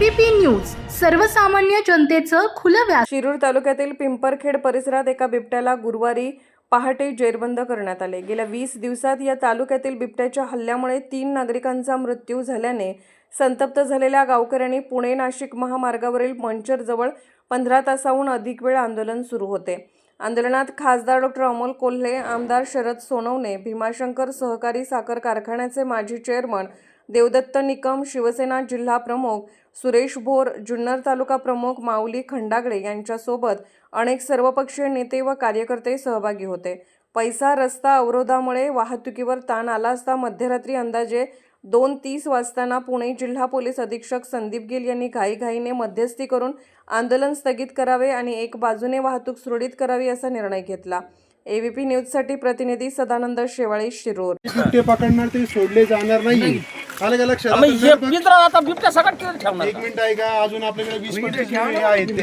ABP news सर्वसामान्य जनतेचं खुलं व्यास शिरूर तालुक्यातील पिंपरखेड परिसरात एका बिबट्याला गुरुवारी पहाटे जेरबंद करण्यात आले. गेल्या वीस दिवसात या तालुक्यातील बिबट्याच्या हल्ल्यामुळे तीन नागरिकांचा मृत्यू झाल्याने संतप्त झालेल्या गावकऱ्यांनी पुणे नाशिक महामार्गावरील मंचरजवळ पंधरा तासाहून अधिक वेळ आंदोलन सुरू होते. आंदोलनात खासदार डॉक्टर अमोल कोल्हे आमदार शरद सोनवणे भीमाशंकर सहकारी साखर कारखान्याचे माजी चेअरमन देवदत्त निकम शिवसेना जिल्हा प्रमुख सुरेश भोर जुन्नर तालुका प्रमुख माऊली खंडागळे यांच्यासोबत अनेक सर्वपक्षीय नेते व कार्यकर्ते सहभागी होते. पैसा रस्ता अवरोधामुळे वाहतुकीवर ताण आला असता मध्यरात्री अंदाजे दोन तीस वाजताना पुणे जिल्हा पोलीस अधीक्षक संदीप गिल यांनी घाईघाईने मध्यस्थी करून आंदोलन स्थगित करावे आणि एक बाजूने वाहतूक सुरळीत करावी असा निर्णय घेतला. एबीपी न्यूजसाठी प्रतिनिधी सदानंद शेवाळे शिरोर. पकडणार ते सोडले जाणार नाही. आलं का लक्षात मग हे आता पिंजरा आता बिबट्या सगळ्यात किती ठेवणार. एक मिनिट आहे का अजून आपल्याकडे वीस पंचवीस मिनिट आहेत ते.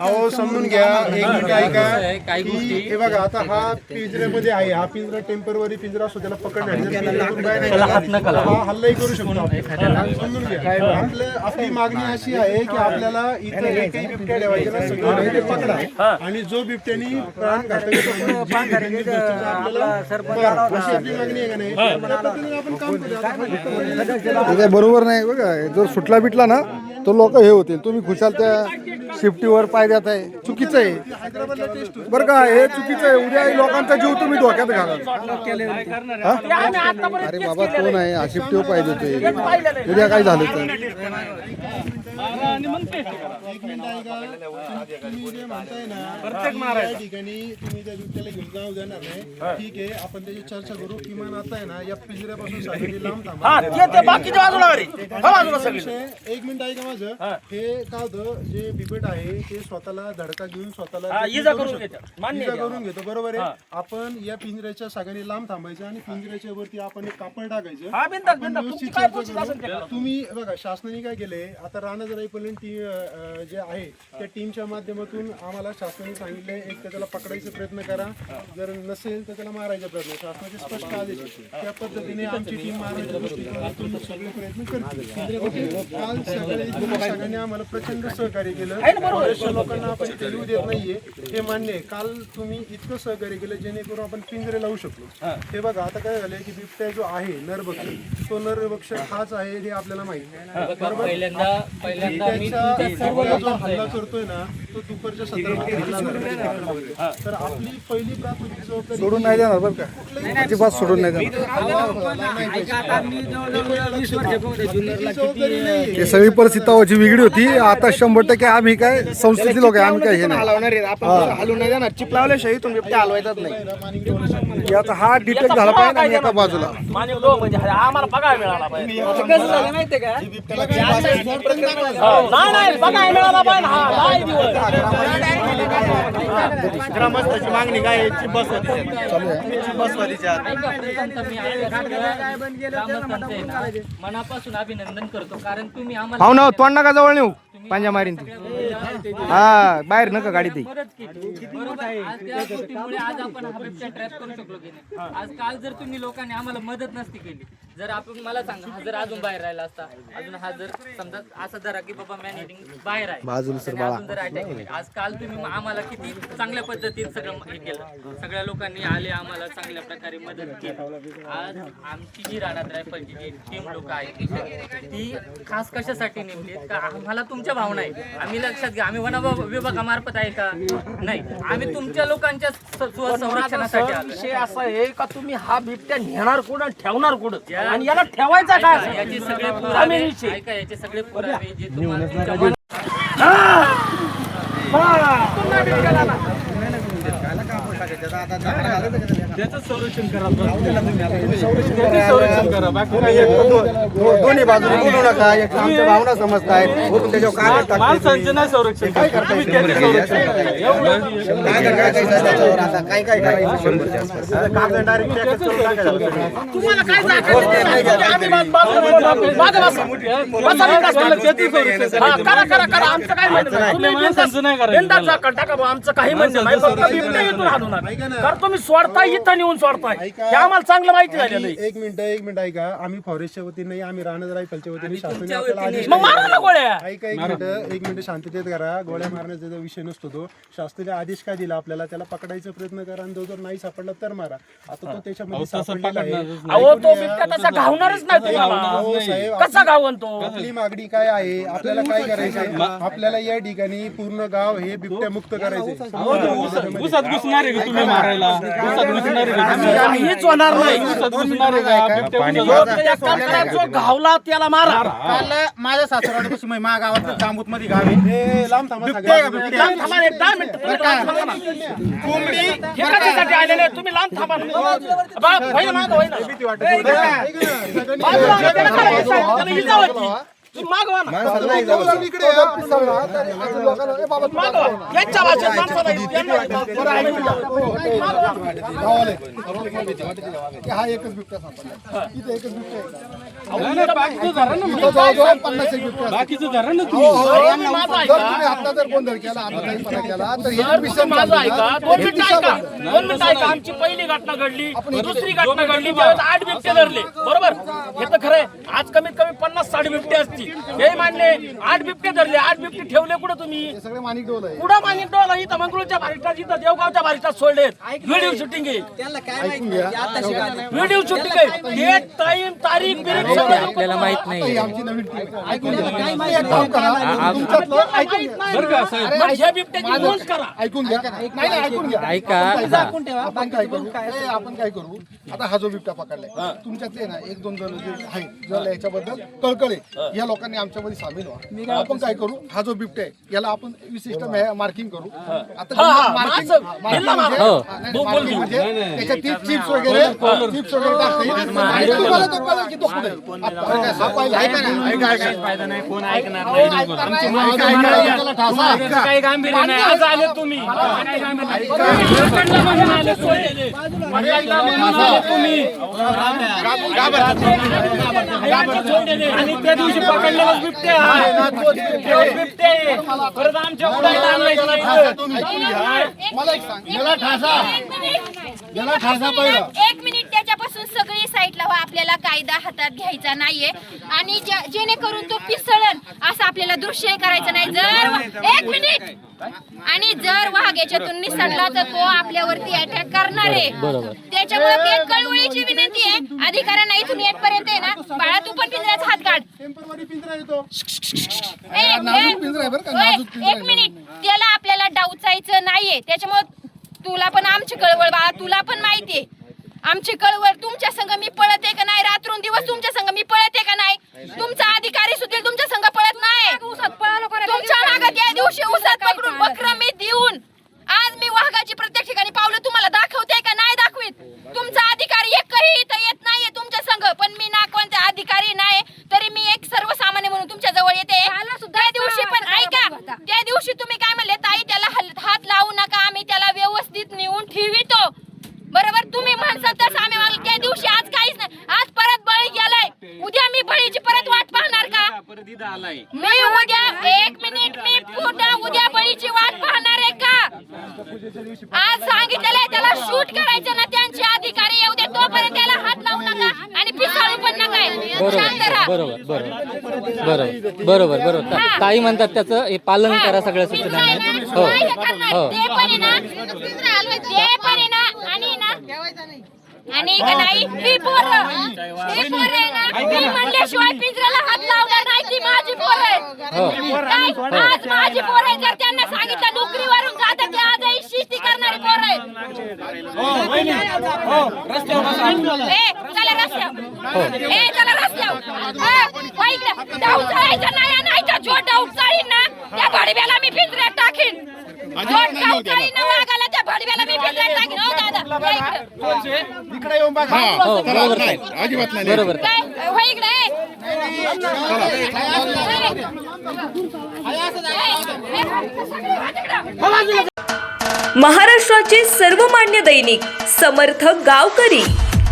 अहो समजून घ्या. एक मिनिट आहे का की हे बघा आता हा पिंजऱ्यामध्ये आहे. हा पिंजरा टेंपररी पिंजरा असतो त्याला पकडण्यासाठी हा हल्लाही करू शकतो आपण. समजून घ्या. आपलं आपली मागणी अशी आहे की आपल्याला इथं एकही बिबट्या ठेवायचे ना सगळं ते पकडा. आणि जो बिबट्यानी प्राण आपल्याला अशी आपली मागणी आहे का नाही? त्या पद्धतीने आपण काम करूया. ते काय बरोबर नाही बघा. जर सुटला बिटला ना तर लोक हे होतील. तुम्ही खुशाल त्या शिफ्टीवर पाय देत आहे. चुकीचं आहे. बरं का हे चुकीचं आहे. उद्या लोकांचा जीव तुम्ही धोक्यात घाला. अरे बाबा तो नाही. हा शिफ्टीवर पाय देतोय. उद्या काय झालं तर? एक मिनिट तुम्ही जे म्हणताय ना या ठिकाणी तुम्ही त्या बिबट्याला घेऊन जाऊ देणार नाही. ठीक आहे आपण त्याची चर्चा करू. किमान आता आहे ना या पिंजऱ्यापासून सागरी लांब थांबा. ते ते बाकीच्या बाजूला अरे हा बाजूला सगळी. विषय- एक मिनिट आहे का माझं? हे. काय होतं जे बिबट आहे ते स्वतःला धडका घेऊन स्वतःला हा, इजा करून. घेतो. मान्य इजा आहे. करून घेतो बरोबर आहे. आपण या पिंजऱ्याच्या सगळ्यांनी लांब थांबायचं आणि पिंजऱ्याच्या वरती आपण एक कापड टाकायचं. हा बिंदास आपण बिंदास. व्यवस्थित तुमची काय चर्चा पोचत करू. असेल ते करा. तुम्ही बघा शासनाने काय केलंय? आता जराईपर्यंत टीम जे आहे त्या टीमच्या माध्यमातून आम्हाला शासनाने सांगितलंय एक तर त्याला पकडायचा प्रयत्न करा. जर नसेल तर त्याला मारायचा प्रयत्न शासनाचे स्पष्ट आदेश. त्या पद्धतीने आमची टीम दृष्टिकोनातून सगळे प्रयत्न करते काल तुम्ही सगळ्यांनी आम्हाला प्रचंड सहकार्य केलं. बऱ्याचशा लोकांना आपण येऊ देत नाहीये. हे मान्य आहे. काल तुम्ही इतकं सहकार्य केलं जेणेकरून आपण पिंजरे लावू शकलो. हे बघा आता काय झालंय की बिबट्या जो आहे नरभक्ष तो नरभक्ष हाच आहे हे आपल्याला माहिती जो हल्ला करतोय ना तो दुपारच्या सत्रामध्ये हल्ला करतोय. तर आपली पहिली प्राथमिक जबाबदारी सोडून नाही देणार बरं का? अजिबात सोडून नाही देणार हे सगळी परिस्थिती तेव्हाची वेगळी होती. आता शंभर टक्के आम्ही काय संस्थेची लोक आहे आम्ही काय हे नाही. हलवणार आहे. आपण हलवून नाही बिबट्या हलवायचाच आता हा डिटेक्ट झाला पाहिजे आणि एका बाजूला. म्हणजे आम्हाला बघायला मिळाला पाहिजे. नाही नाही मिळाला पाहिजे हा नाही दिवस ग्रामस्थाची मागणी काय चिप बसवायची मनापासून अभिनंदन करतो कारण तुम्ही हो. आम्हाला ना तोंड नका जवळ नेऊ. पांजा मारीन ती हा बाहेर नका गाडी ती बरोबर आज त्या गोष्टीमुळे आज आपण हा बिबट्या ट्रॅप करू शकलो की नाही. आज काल जर तुम्ही लोकांनी आम्हाला मदत नसती केली जर आपण मला सांगा हा जर अजून बाहेर राहिला असता अजून हा जर समजा असं धरा की बाबा मॅन हिटिंग बाहेर आहे. आणि अजून जर अटॅक केले आज काल तुम्ही आम्हाला किती चांगल्या पद्धतीत सगळं हे केलं. सगळ्या लोकांनी आले आम्हाला चांगल्या प्रकारे मदत केली. आज आमची जी राहणार रायफलची जी टीम लोक आहेत ती खास कशासाठी नेमली का आम्हाला तुमच्या भावना आहे आम्ही लक्षात घ्या. आम्ही वन विभागामार्फत आहे का? नाही. आम्ही तुमच्या लोकांच्या स- स्व- संरक्षणासाठी विषय असा आहे का तुम्ही हा बिबट्या नेणार कुठं ठेवणार कुठं? आणि याला ठेवायचा काय ऐका, याचे सगळे पुरावे जमिनीचे. ऐका याचे सगळे पुरावे जे तुम्हाला तुमच्या मनात- दोन्ही बाजूने बोलू नका. एक आमच्या भावना समजताय. वरून त्याच्यावर कागद टाकते काय करता. काय काय काय. हा, करा करा करा. आमचं काय म्हणणं नाही. आमचं काही म्हणणं नाही. फक्त बिबट्या. कारण तुम्ही सोडताय इथं नेऊन सोडताय. ऐका. हे आम्हाला चांगलं माहिती झालेलं आहे. एक मिनिट एक मिनिट ऐका. आम्ही फॉरेस्टच्या वतीने आम्ही राहणार रायफलच्या वतीने शासनाने तुमच्या आपल्याला वतीने- आदेश मग मारा ना गोळ्या. ऐका एक मिनिट एक मिनिट शांततेत करा. गोळ्या मारण्याचा जो विषय नसतो तो. शास्त्रीय आदेश काय दिला आपल्याला? त्याला पकडायचा प्रयत्न करा आणि जो जर नाही सापडला तर मारा. आता तो त्याच्यामध्ये सापडलेला आहे. अहो तो बिबट्या तसा घावणारच नाही तुम्हाला. अहो, साहेब, कसा घावन तो? आपली मागणी काय आहे? आपल्याला काय करायचं आहे आपल्याला या ठिकाणी पूर्ण गाव हे बिबट्या मुक्त करायचे उसात घुसणार आहे का तुम्ही. मारायला. तुम्ही? काहीच होणार नाही. जो घावला त्याला मारा. काल माझ्या सासरवाडीपासून मी मा गावात जांबूत मध्ये गाव. आहे ए, लांब थांबा बिबट्या आहे का सगळ्या. बिबट्या? लांब थांबा एक दहा मिनिटं. तुम्ही लांब थांबा ना. हे कशासाठी आलेले तुम्ही लांब थांबा मागं. ना, मागवा ना. सगळ्यांनी इकडे या. पिसाळला, तरी अजून लोकांना, "ए बाबा, तुम्ही मागवा. यांच्या भाषेत माणसाला यांना- गावाला आहे. की हा एकच बिबट्या सापडला. इथे एकच बिबट्या आहे. का? नाही, नाही, बाकीचं धरा ना मग. इथं जवळजवळ पन्नास एक बिबट्या असतात. बाकीचं धरा ना हो, तुम्ही हो. तुम्ही माझं जर ऐका. तुम्ही आता जर गोंधळ केला आता काही पणा केला तर हे जर तुम्ही मिशन माझं चाललं ऐका. ना, दोन हे मिनिटं ऐका. दोन मिनिटं ऐका. आमची पहिली घटना घडली दुसरी घटना घडली आठ बिबटे धरले. बरोबर? हे तर खरंय. आज कमीत कमी पन्नास साठ बिबटे असतील. हे मान्य आहे. आठ बिबटे धरले. आठ बिबटे ठेवले कुठं तुम्ही? हे सगळे माणिक डोल आहे कुठं मानिक डोला इथं मंगळूरच्या बारिष्टात इथं देवगावच्या बारिष्टात सोडलेत व्हिडिओ शूटिंग आहे. व्हिडिओ शूटिंग आहे? डेट टाइम तारीख सगळं आपल्याला माहीत ही नाही. आहे. बरं का साहेब मग ह्या बिबट्याची नोंद करा. ऐकून घ्या. ऐकून घ्या. ऐका. आपण काय करू? ए, आपण काय करू? आता हा जो बिबटा पकडलाय तुमच्यातले ना एक दोन जण जे आहेत ज्याला याच्याबद्दल कळकळे या लोकांनी आमच्यामध्ये सामील व्हा. आपण काय करू? हा जो बिबटा आहे याला आपण विशिष्ट मार्किंग करू. आता हा, हा, माणसं, हा, marking बिल्ला म्हणजे- नाही, नाही, marking त्याच्यात चिप्स वगैरे चिप्स वगैरे टाकता. येईल आणि तुम्हाला तो कळेल की तो कुठे आहे. आता गांभीर्य नाही आज आले तुम्ही. आणि त्या दिवशी हा. तोच आहे. परत आमच्या उडायला इथं. मला एक सांग. याला ठासा. याला ठासा पहिला. एक मिनिट त्याच्यापासून सगळी साईडला व्हा आपल्याला कायदा हातात घ्यायचा नाहीये. आणि ज्या- जेणेकरून तो पिसळण असं आपल्याला दृश्य करायचं नाही. जर एक मिनिट. आणि जर वाघ याच्यातून निसटला तर तो आपल्यावरती अटॅक करणार आहे. त्याच्यामुळे एक कळवळीची विनंती आहे. अधिकाऱ्यांना इथून येतपर्यंत आहे ना बाळा तू पण पिंजऱ्याचा हात काढ. टेम्परवारी पिंजरा येतो. ए, नाजूक ए, पिंजरा आहे बरं का, ओय, नाजूक पिंजरा एक आहे. मिनिट. त्याला आपल्याला डावचायचं नाहीये. त्याच्यामुळे तुला पण आमची कळवळ बाळा तुला पण माहितीये आमची कळवळ तुमच्या संघ मी पळत आहे का नाही? रात्रून दिवस तुमच्या संघ मी पळत आहे का नाही? तुमचा अधिकारी सुद्धा तुमच्या संघ पळत नाही तुमच्या मागे त्या दिवशी उसात पकडून बकर मी देऊन आज मी वाघाची प्रत्येक ठिकाणी पावलं तुम्हाला दाखवते का नाही दाखवीत तुमचा अधिकारी एकही इथं येत नाहीये तुमच्या संघ पण मी ना कोणत्या अधिकारी नाही तरी मी एक सर्वसामान्य म्हणून तुमच्या जवळ येते त्या दिवशी पण ऐका त्या दिवशी तुम्ही काय म्हणले ताई त्याला हात लावू नका आम्ही त्याला व्यवस्थित नेऊन ठेवितो. बरोबर? तुम्ही म्हणसाल तसं आम्ही वागलो. त्या दिवशी आज काहीच नाही आज परत बळी गेलाय. उद्या मी बळीची परत वाट पाहणार का? मी उद्या एक मिनिट मी पुन्हा उद्या बळीची वाट पाहणार आहे का? आज सांगितलेलं आहे त्याला शूट करायचं ना त्यांचे अधिकारी येऊ दे तोपर्यंत त्याला हात लावू नका आणि पिसाळू पण नका. बरोबर बरोबर. बरोबर बरोबर बरोबर. ता- ताई म्हणतात त्याचं हे पालन करा सगळ्या सूचनांना हो. हो ते पण आहे ना. ते पण आहे ना. आणि ना. आणि का नाही ही पोरं. ही पोरं आहे ना. मी म्हणल्याशिवाय पिंजऱ्याला हात लावणार नाही. ती माझी पोरं आहे काय? आज माझी पोरं आहे जर त्यांना सांगितलं नोकरीवरून जातात ते आजही शेती करणारी पोरं आहे ए, चला रस्त्यावर ए चला चाळायचा नाही ना. त्या भडव्याला मी पिंजऱ्यात टाकीन. बरोबर. हो. महाराष्ट्राचे सर्वमान्य दैनिक समर्थ गावकरी.